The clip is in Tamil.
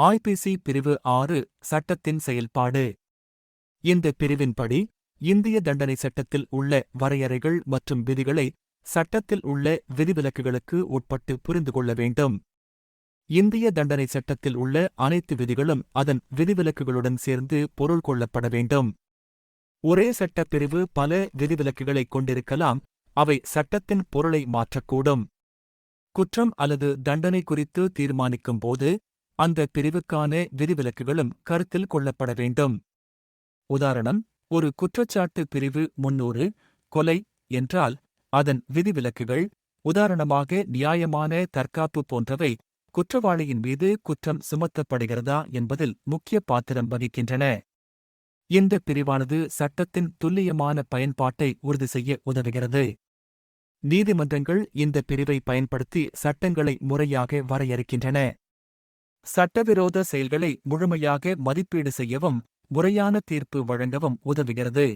ஐபிசி பிரிவு ஆறு சட்டத்தின் செயல்பாடு. இந்த பிரிவின்படி இந்திய தண்டனை சட்டத்தில் உள்ள வரையறைகள் மற்றும் விதிகளை சட்டத்தில் உள்ள விதிவிலக்குகளுக்கு உட்பட்டு புரிந்து கொள்ள வேண்டும். இந்திய தண்டனை சட்டத்தில் உள்ள அனைத்து விதிகளும் அதன் விதிவிலக்குகளுடன் சேர்ந்து பொருள் கொள்ளப்பட வேண்டும். ஒரே சட்டப் பிரிவு பல விதிவிலக்குகளைக் கொண்டிருக்கலாம் அவை சட்டத்தின் பொருளை மாற்றக்கூடும். குற்றம் அல்லது தண்டனை குறித்து தீர்மானிக்கும் போது அந்த பிரிவுக்கான விதிவிலக்குகளும் கருத்தில் கொள்ளப்பட வேண்டும். உதாரணம் ஒரு குற்றச்சாட்டு பிரிவு முன்னூறு கொலை என்றால் அதன் விதிவிலக்குகள் உதாரணமாக நியாயமான தற்காப்பு போன்றவை குற்றவாளியின் மீது குற்றம் சுமத்தப்படுகிறதா என்பதில் முக்கிய பாத்திரம் வகிக்கின்றன. இந்த பிரிவானது சட்டத்தின் துல்லியமான பயன்பாட்டை உறுதி செய்ய உதவுகிறது. நீதிமன்றங்கள் இந்த பிரிவை பயன்படுத்தி சட்டங்களை முறையாக வரையறுக்கின்றன. சட்டவிரோத செயல்களை முழுமையாக மதிப்பீடு செய்யவும் முறையான தீர்ப்பு வழங்கவும் உதவுகிறது.